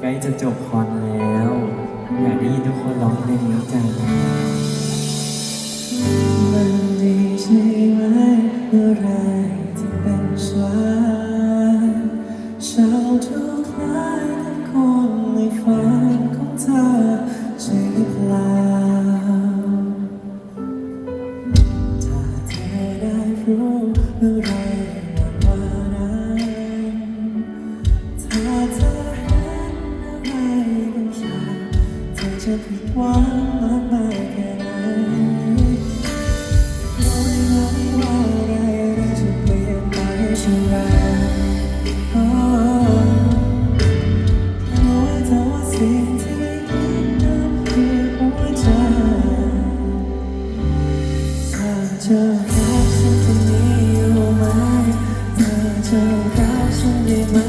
ใกล้จะจบคอนแล้ว อยากได้ยินทุกคนร้องเพลงนี้จังมันดีใช่ไหมเมื่อไร จะผิดหวังมากมายแค่ไหนรู้ไหมว่าอะไรอะไรจะเปลี่ยนไปเช่นไรโอ้รู้ไว้เธอว่าสิ่งที่ยิ่นับคือหัวใจถ้าเธอรักฉันคนนี้อยู่ไหมถามเธอจะรักฉันได้ไหม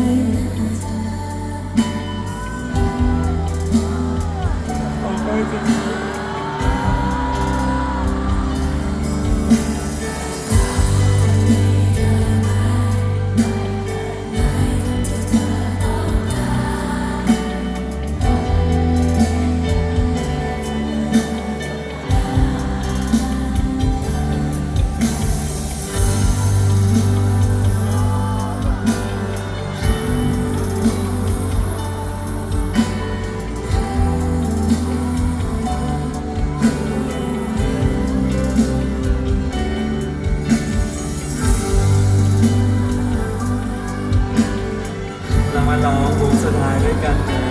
เรามาร้องวงสุดท้ายด้วยกันนะ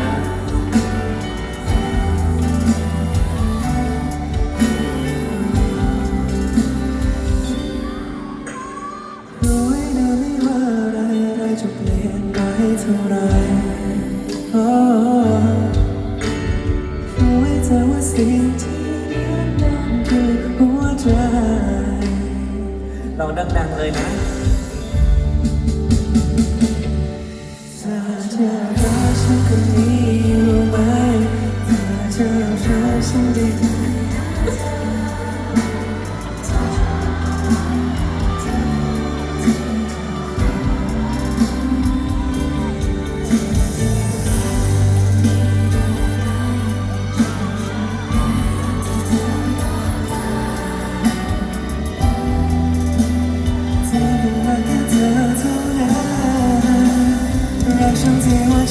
รู้ไว้นะไม่ว่าอะไรอะไรจะเปลี่ยนไปเท่าไรโอ้รู้ไว้เธอว่าสิ่งที่เหมือนนั้นคือหัวใจลองดังๆเลยนะ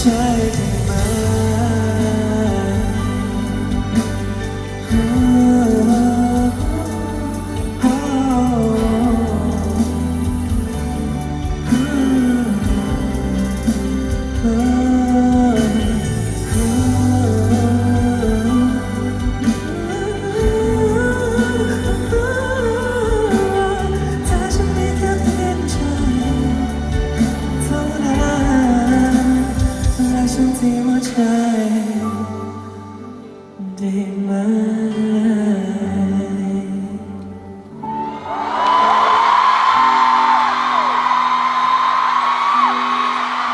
รััวใจได้ไหม